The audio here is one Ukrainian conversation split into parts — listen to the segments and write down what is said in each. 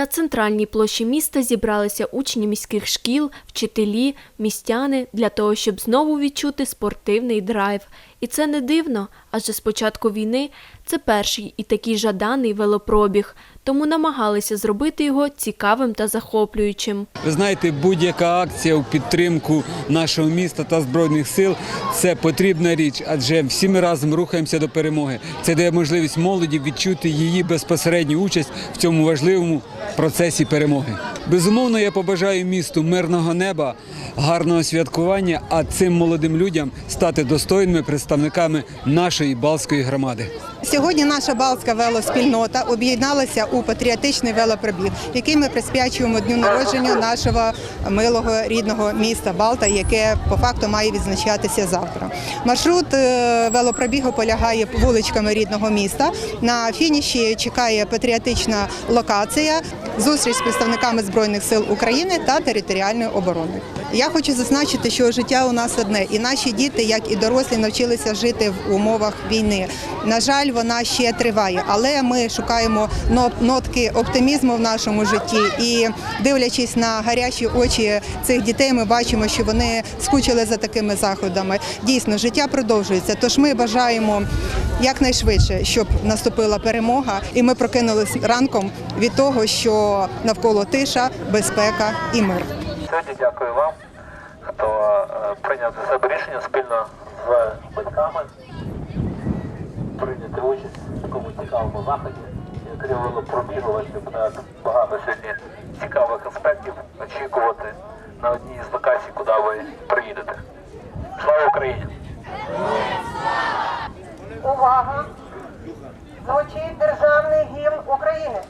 На центральній площі міста зібралися учні міських шкіл, вчителі, містяни для того, щоб знову відчути спортивний драйв. І це не дивно, адже з початку війни це перший і такий жаданий велопробіг, тому намагалися зробити його цікавим та захоплюючим. Ви знаєте, будь-яка акція у підтримку нашого міста та збройних сил це потрібна річ, адже всі ми разом рухаємося до перемоги. Це дає можливість молоді відчути її безпосередню участь в цьому важливому процесі перемоги. Безумовно, я побажаю місту мирного неба, гарного святкування, а цим молодим людям стати достойними представниками нашої Балтської громади. Сьогодні наша Балтська велоспільнота об'єдналася у патріотичний велопробіг, який ми присвячуємо дню народження нашого милого рідного міста Балта, яке по факту має відзначатися завтра. Маршрут е, велопробігу полягає вуличками рідного міста. На фініші чекає патріотична локація, зустріч з представниками збройних сил України та територіальної оборони. Я хочу зазначити, що життя у нас одне, і наші діти, як і дорослі, навчилися жити в умовах війни. На жаль, вона ще триває, але ми шукаємо нотки оптимізму в нашому житті. І дивлячись на гарячі очі цих дітей, ми бачимо, що вони скучили за такими заходами. Дійсно, життя продовжується. Тож ми бажаємо якнайшвидше, щоб наступила перемога, і ми прокинулись ранком від того, що навколо тиша, безпека і мир. Сьогодні дякую вам, хто е, прийняв для себе рішення спільно з батьками прийняти участь в такому цікавому заході. Велопробігу, бачите, буде багато сьогодні цікавих аспектів очікувати на одній з локацій, куди ви приїдете. Слава Україні! Увага! Звучить державний гімн України.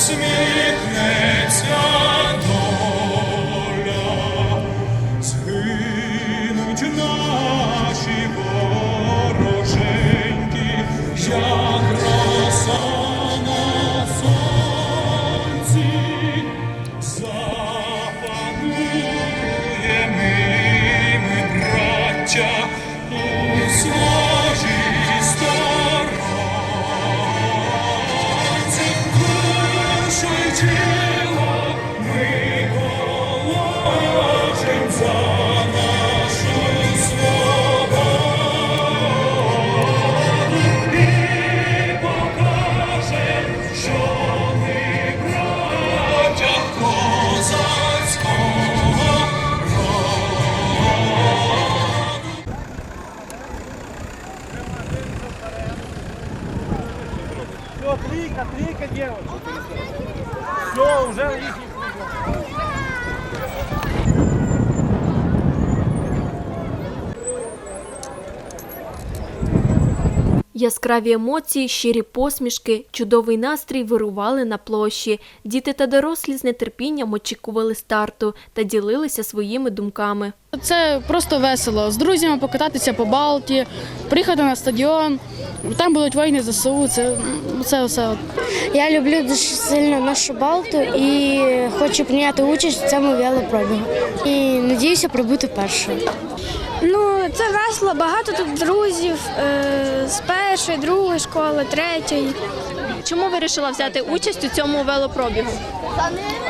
Christmas. Яскраві емоції, щирі посмішки, чудовий настрій вирували на площі. Діти та дорослі з нетерпінням очікували старту та ділилися своїми думками. Це просто весело. З друзями покататися по Балті, приїхати на стадіон. Там будуть воїни ЗСУ. Це, це все. Я люблю дуже сильно нашу Балту і хочу прийняти участь в цьому велопробігу. І надіюся прибути першою. Ну, це весело, багато тут друзів е, з першої, другої школи, третьої. Чому вирішила взяти участь у цьому велопробігу?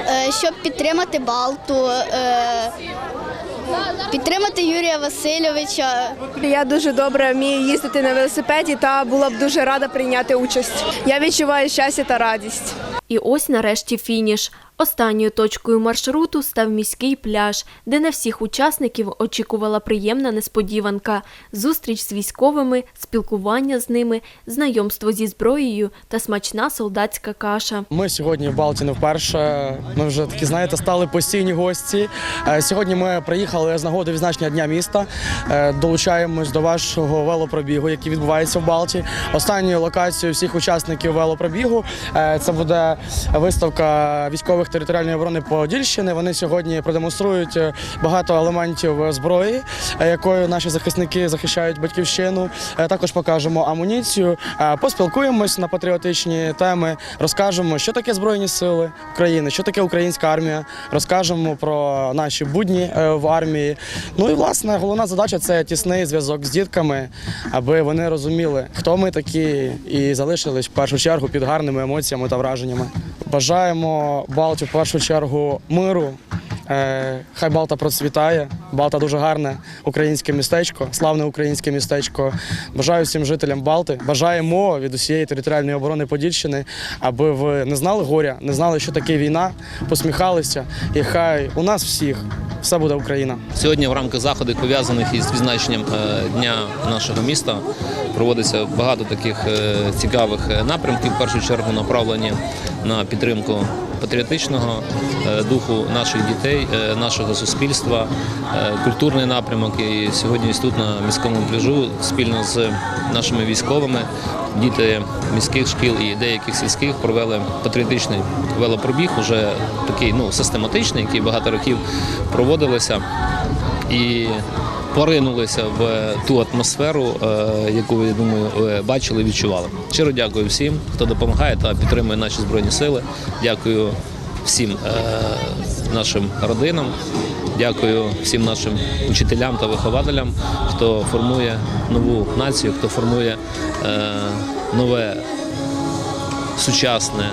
Е, Щоб підтримати Балту, е, підтримати Юрія Васильовича. Я дуже добре вмію їздити на велосипеді та була б дуже рада прийняти участь. Я відчуваю щастя та радість. І ось нарешті фініш. Останньою точкою маршруту став міський пляж, де на всіх учасників очікувала приємна несподіванка: зустріч з військовими, спілкування з ними, знайомство зі зброєю та смачна солдатська каша. Ми сьогодні в Балті не вперше. Ми вже такі, знаєте, стали постійні гості. Е, Сьогодні ми приїхали з нагоди відзначення дня міста. Е, Долучаємось до вашого велопробігу, який відбувається в Балті. Останньою локацією всіх учасників велопробігу е, це буде виставка військових територіальної оборони Подільщини. Вони сьогодні продемонструють е, багато елементів е, зброї, е, якою наші захисники захищають батьківщину. Також покажемо амуніцію, поспілкуємось на патріотичні теми, розкажемо, що таке збройні сили України, що таке українська армія. Розкажемо про наші будні в армії. Ну і власне головна задача це тісний зв'язок з дітками, аби вони розуміли, хто ми такі, і залишились в першу чергу під гарними емоціями та враженнями. Бажаємо Балті в першу чергу миру. Е, Хай Балта процвітає. Балта дуже гарне українське містечко, славне українське містечко. Бажаю всім жителям Балти. Бажаємо від усієї територіальної оборони Подільщини, аби ви не знали горя, не знали, що таке війна, посміхалися. І хай у нас всіх все буде Україна. Сьогодні в рамках заходів, пов'язаних із відзначенням е, дня нашого міста, проводиться багато таких е, цікавих напрямків. В першу чергу направлені на підтримку патріотичного е, духу наших дітей, е, нашого суспільства, е, культурний напрямок. І сьогодні тут на міському пляжу спільно з нашими військовими діти міських шкіл і деяких сільських провели патріотичний велопробіг, уже такий ну систематичний, який багато років проводилися і поринулися в ту атмосферу, е, яку ви, я думаю, ви бачили, відчували. Щиро дякую всім, хто допомагає та підтримує наші збройні сили. Дякую всім е, нашим родинам. Дякую всім нашим учителям та вихователям, хто формує нову націю, хто формує е, нове сучасне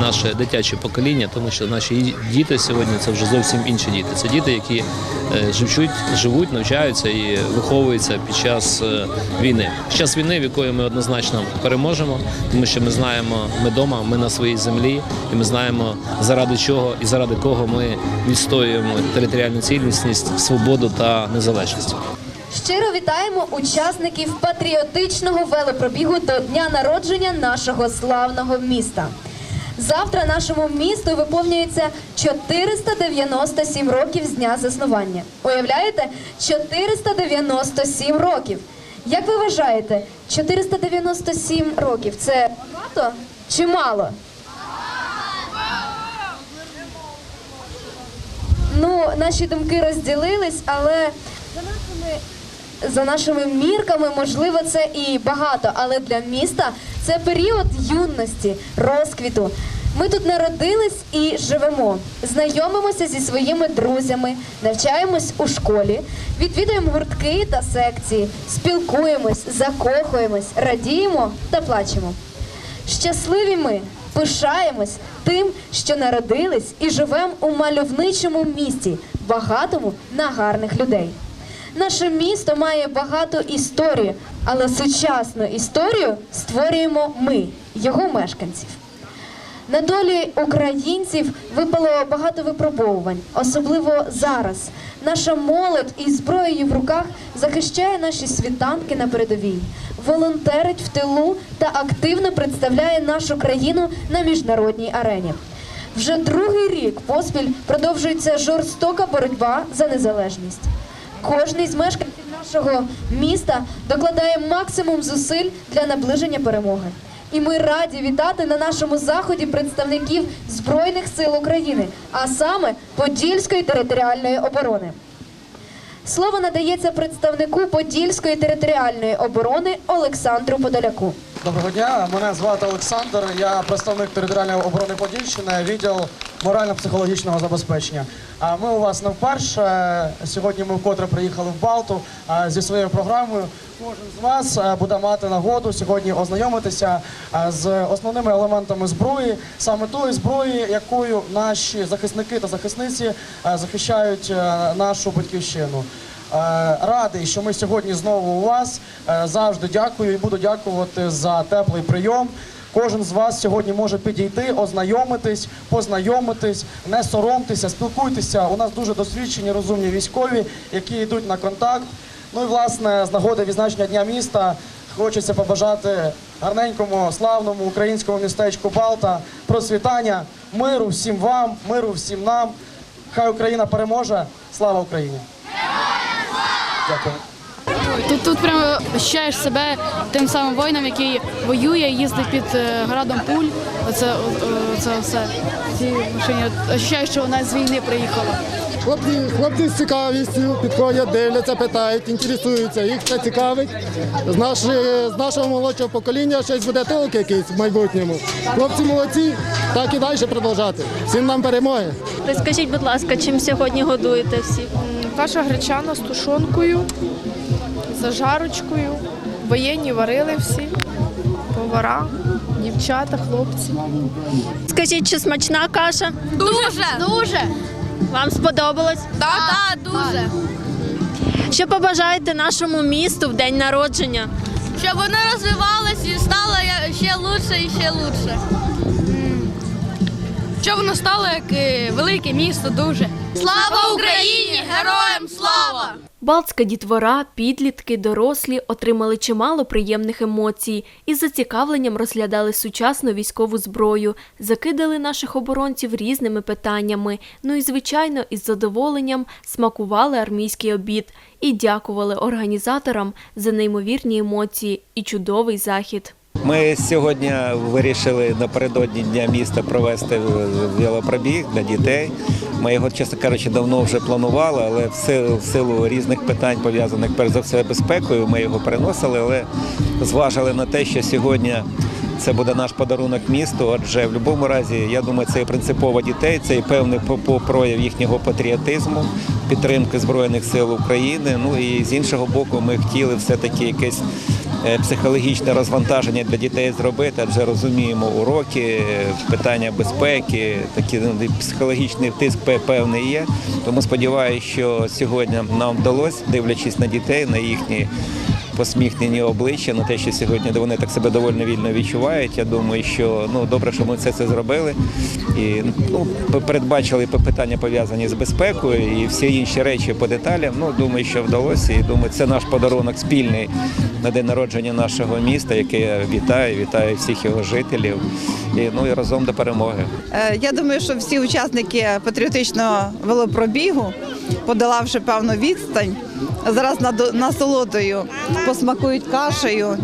наше дитяче покоління, тому що наші діти сьогодні це вже зовсім інші діти. Це діти, які е, живуть, живуть, навчаються і виховуються під час е, війни. Під час війни, в якої ми однозначно переможемо, тому що ми знаємо, ми вдома, ми на своїй землі, і ми знаємо, заради чого і заради кого ми відстоюємо територіальну цілісність, свободу та незалежність. Щиро вітаємо учасників патріотичного велопробігу до дня народження нашого славного міста. Завтра нашому місту виповнюється 497 років з дня заснування. Уявляєте? 497 років. Як ви вважаєте, 497 років це багато чи мало? Ну, наші думки розділились, але за нашими, за нашими мірками, можливо, це і багато, але для міста це період юності, розквіту. Ми тут народились і живемо, знайомимося зі своїми друзями, навчаємось у школі, відвідуємо гуртки та секції, спілкуємось, закохуємось, радіємо та плачемо. Щасливі ми пишаємось тим, що народились і живемо у мальовничому місті, багатому на гарних людей. Наше місто має багату історію, але сучасну історію створюємо ми, його мешканців. На долі українців випало багато випробовувань, особливо зараз. Наша молодь із зброєю в руках захищає наші світанки на передовій, волонтерить в тилу та активно представляє нашу країну на міжнародній арені. Вже другий рік поспіль продовжується жорстока боротьба за незалежність. Кожний з мешканців нашого міста докладає максимум зусиль для наближення перемоги. І ми раді вітати на нашому заході представників Збройних сил України, а саме Подільської територіальної оборони. Слово надається представнику Подільської територіальної оборони Олександру Подоляку. Доброго дня, мене звати Олександр. Я представник територіальної оборони Подільщини, відділ морально-психологічного забезпечення. А ми у вас не вперше. Сьогодні ми вкотре приїхали в Балту зі своєю програмою. Кожен з вас буде мати нагоду сьогодні ознайомитися з основними елементами зброї, саме тої зброї, якою наші захисники та захисниці захищають нашу батьківщину. Е, Радий, що ми сьогодні знову у вас. Е, Завжди дякую і буду дякувати за теплий прийом. Кожен з вас сьогодні може підійти, ознайомитись, познайомитись, не соромтеся, спілкуйтеся. У нас дуже досвідчені, розумні військові, які йдуть на контакт. Ну і власне з нагоди відзначення дня міста хочеться побажати гарненькому, славному українському містечку Балта процвітання, миру всім вам, миру всім нам. Хай Україна переможе. Слава Україні! Дякую. Тут, тут прямо ощущаєш себе тим самим воїном, який воює, їздить під е, градом пуль. Оце, о- о- все. цій машині? От, Ощущаю, що вона з війни приїхала. Хлопці, хлопці з цікавістю підходять, дивляться, питають, інтересуються. Їх це цікавить. З, наші, з нашого молодшого покоління щось буде толк якийсь в майбутньому. Хлопці молодці, так і далі продовжати. Всім нам перемоги. Розкажіть, будь ласка, чим сьогодні годуєте всі? Каша гречана з тушонкою, зажарочкою. Воєнні варили всі, повара, дівчата, хлопці. Скажіть, чи смачна каша? Дуже! Дуже! Вам сподобалось? Так, дуже. Що побажаєте нашому місту в день народження? Щоб воно розвивалось і стало ще лучше і ще лучше. Щоб воно стало як е, велике місто дуже. Слава Україні! Героям слава! Балтська дітвора, підлітки, дорослі отримали чимало приємних емоцій і з зацікавленням розглядали сучасну військову зброю, закидали наших оборонців різними питаннями. Ну і звичайно, із задоволенням смакували армійський обід і дякували організаторам за неймовірні емоції і чудовий захід. Ми сьогодні вирішили напередодні дня міста провести велопробіг для дітей. Ми його, чесно кажучи, давно вже планували, але в силу, в силу різних питань пов'язаних перш за все безпекою, ми його переносили, але зважили на те, що сьогодні це буде наш подарунок місту. Адже в будь-якому разі, я думаю, це і принципово дітей, це і певний прояв їхнього патріотизму, підтримки Збройних сил України. Ну і з іншого боку, ми хотіли все-таки якесь психологічне розвантаження для дітей зробити, адже розуміємо уроки, е, питання безпеки, такі ну, психологічний тиск певний є. Тому сподіваюся, що сьогодні нам вдалося, дивлячись на дітей, на їхні посміхнені обличчя, на те, що сьогодні вони так себе доволі вільно відчувають. Я думаю, що ну добре, що ми все це зробили і ну передбачили питання пов'язані з безпекою і всі інші речі по деталям. Ну думаю, що вдалося. І думаю, це наш подарунок спільний на день народження нашого міста, яке я вітаю, вітаю всіх його жителів. І ну і разом до перемоги. Е, Я думаю, що всі учасники патріотичного велопробігу, подолавши певну відстань, зараз насолодою посмакують кашею,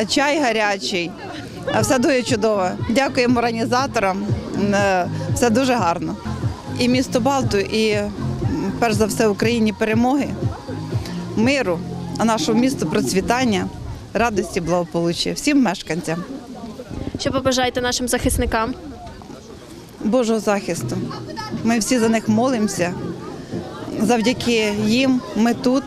е, чай гарячий. Е, Все дуже чудово. Дякуємо організаторам. Е, Все дуже гарно. І місто Балту, і перш за все Україні перемоги, миру, а нашому місту процвітання, радості, благополуччя всім мешканцям. Що побажаєте нашим захисникам? Божого захисту. Ми всі за них молимося. Завдяки їм ми тут.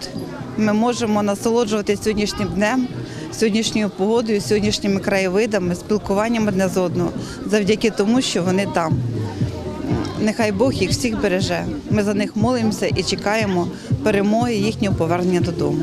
Ми можемо насолоджуватися сьогоднішнім днем, сьогоднішньою погодою, сьогоднішніми краєвидами, спілкуванням одне з одного, завдяки тому, що вони там. Нехай Бог їх всіх береже. Ми за них молимося і чекаємо перемоги їхнього повернення додому.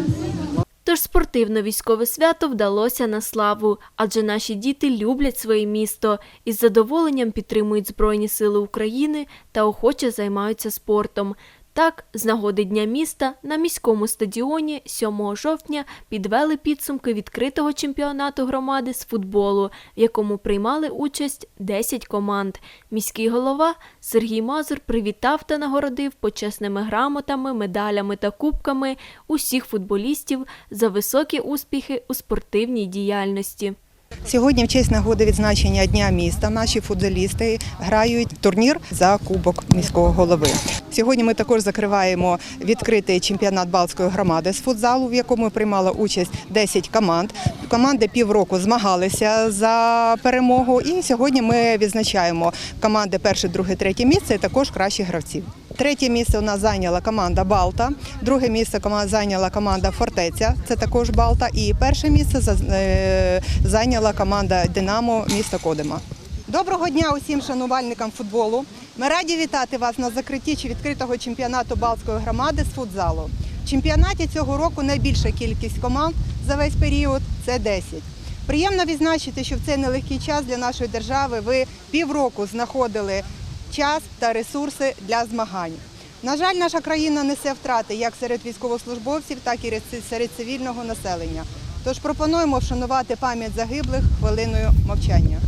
Тож спортивно-військове свято вдалося на славу, адже наші діти люблять своє місто і з задоволенням підтримують Збройні Сили України та охоче займаються спортом. Так, з нагоди Дня міста на міському стадіоні 7 жовтня підвели підсумки відкритого чемпіонату громади з футболу, в якому приймали участь 10 команд. Міський голова Сергій Мазур привітав та нагородив почесними грамотами, медалями та кубками усіх футболістів за високі успіхи у спортивній діяльності. Сьогодні, в честь нагоди відзначення Дня міста, наші футболісти грають турнір за кубок міського голови. Сьогодні ми також закриваємо відкритий чемпіонат Балтської громади з футзалу, в якому приймало участь 10 команд. Команди півроку змагалися за перемогу, і сьогодні ми відзначаємо команди перше, друге, третє місце і також кращих гравців. Третє місце у нас зайняла команда Балта, друге місце зайняла команда Фортеця, це також Балта. І перше місце е, зайняла команда Динамо міста Кодима. Доброго дня усім шанувальникам футболу. Ми раді вітати вас на закритті чи відкритого чемпіонату Балтської громади з футзалу. В чемпіонаті цього року найбільша кількість команд за весь період це 10. Приємно відзначити, що в цей нелегкий час для нашої держави ви півроку знаходили час та ресурси для змагань. На жаль, наша країна несе втрати як серед військовослужбовців, так і серед цивільного населення. Тож пропонуємо вшанувати пам'ять загиблих хвилиною мовчання.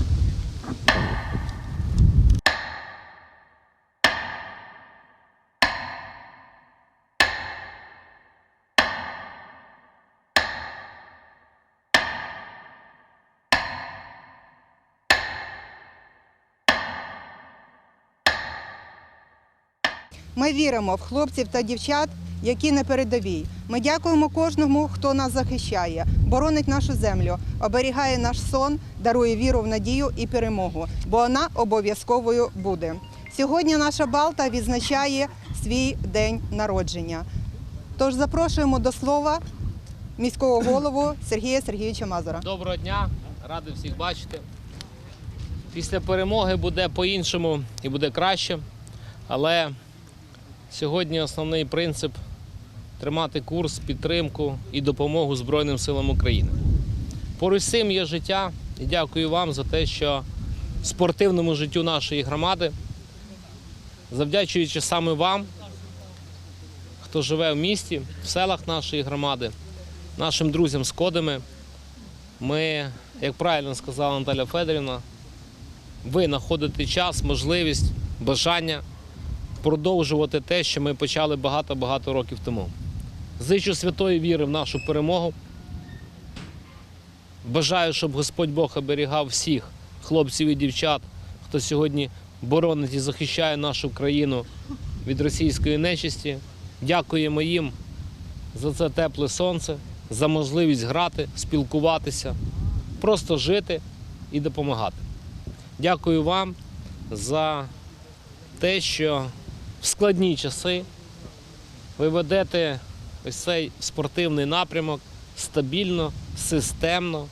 Ми віримо в хлопців та дівчат, які на передовій. Ми дякуємо кожному, хто нас захищає, боронить нашу землю, оберігає наш сон, дарує віру в надію і перемогу, бо вона обов'язковою буде. Сьогодні наша Балта відзначає свій день народження. Тож запрошуємо до слова міського голову Сергія Сергійовича Мазура. Доброго дня, радий всіх бачити. Після перемоги буде по-іншому і буде краще. Але сьогодні основний принцип тримати курс, підтримку і допомогу Збройним силам України. Поруч з цим є життя, і дякую вам за те, що спортивному життю нашої громади, завдячуючи саме вам, хто живе в місті, в селах нашої громади, нашим друзям з кодами, ми, як правильно сказала Наталя Федорівна, ви знаходите час, можливість, бажання продовжувати те, що ми почали багато-багато років тому. Зичу святої віри в нашу перемогу. Бажаю, щоб Господь Бог оберігав всіх хлопців і дівчат, хто сьогодні боронить і захищає нашу країну від російської нечисті. Дякуємо їм за це тепле сонце, за можливість грати, спілкуватися, просто жити і допомагати. Дякую вам за те, що в складні часи ви ведете ось цей спортивний напрямок стабільно, системно,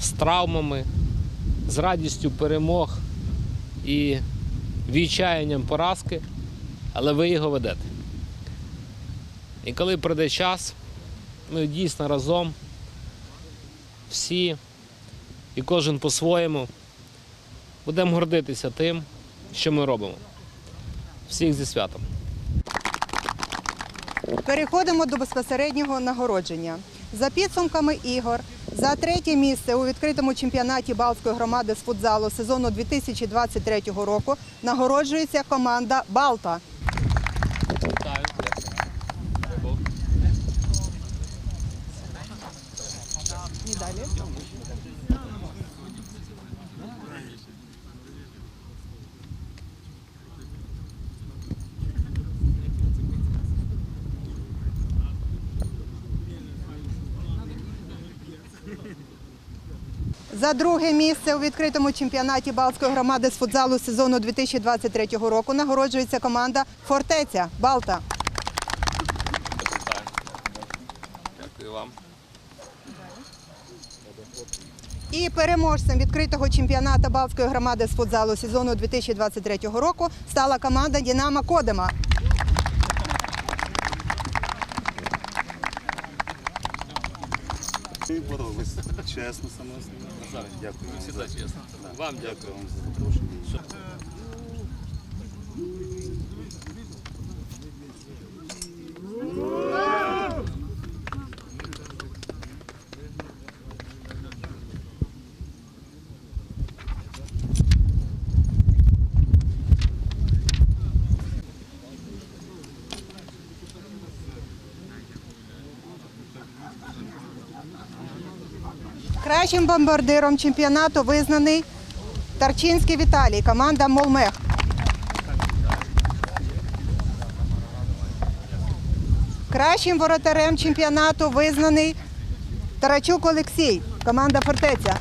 з травмами, з радістю перемог і відчаянням поразки, але ви його ведете. І коли прийде час, ми дійсно разом всі і кожен по-своєму будемо гордитися тим, що ми робимо. Всіх зі святом. Переходимо до безпосереднього нагородження. За підсумками ігор, за третє місце у відкритому чемпіонаті Балтської громади з футзалу сезону 2023 року нагороджується команда Балта. За друге місце у відкритому чемпіонаті Балтської громади з футзалу сезону 2023 року нагороджується команда Фортеця Балта. Дякую вам. І переможцем відкритого чемпіонату Балтської громади з футзалу сезону 2023 року стала команда Дінамо Кодема. Чесно, саме основне. Дякую. Всі чесно. Вам дякую. Вам за запрошення. Кращим бомбардиром чемпіонату визнаний Тарчинський Віталій, команда Молмех. Кращим воротарем чемпіонату визнаний Тарачук Олексій, команда Фортеця.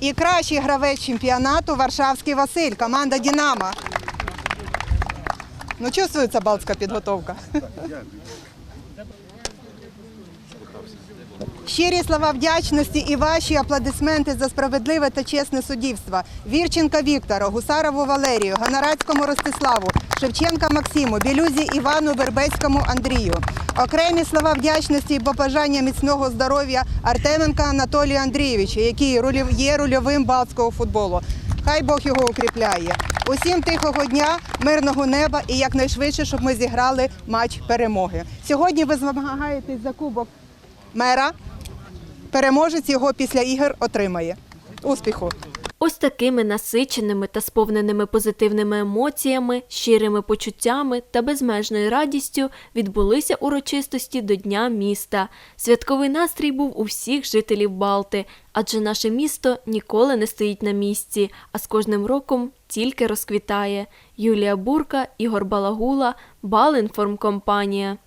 І кращий гравець чемпіонату Варшавський Василь, команда Дінамо. Ну, чувствується балтська підготовка. Щирі слова вдячності і ваші аплодисменти за справедливе та чесне суддівство. Вірченка Віктору, Гусарову Валерію, Гонорацькому Ростиславу, Шевченка Максиму, Білюзі Івану Вербецькому Андрію. Окремі слова вдячності і побажання міцного здоров'я Артеменка Анатолію Андрійовичу, який є рульовим балтського футболу. Хай Бог його укріпляє. Усім тихого дня, мирного неба і якнайшвидше, щоб ми зіграли матч перемоги. Сьогодні ви змагаєтесь за кубок мера. Переможець його після ігор отримає. Успіху! Ось такими насиченими та сповненими позитивними емоціями, щирими почуттями та безмежною радістю відбулися урочистості до Дня міста. Святковий настрій був у всіх жителів Балти, адже наше місто ніколи не стоїть на місці, а з кожним роком тільки розквітає. Юлія Бурка, Ігор Балагула, Балінформкомпанія.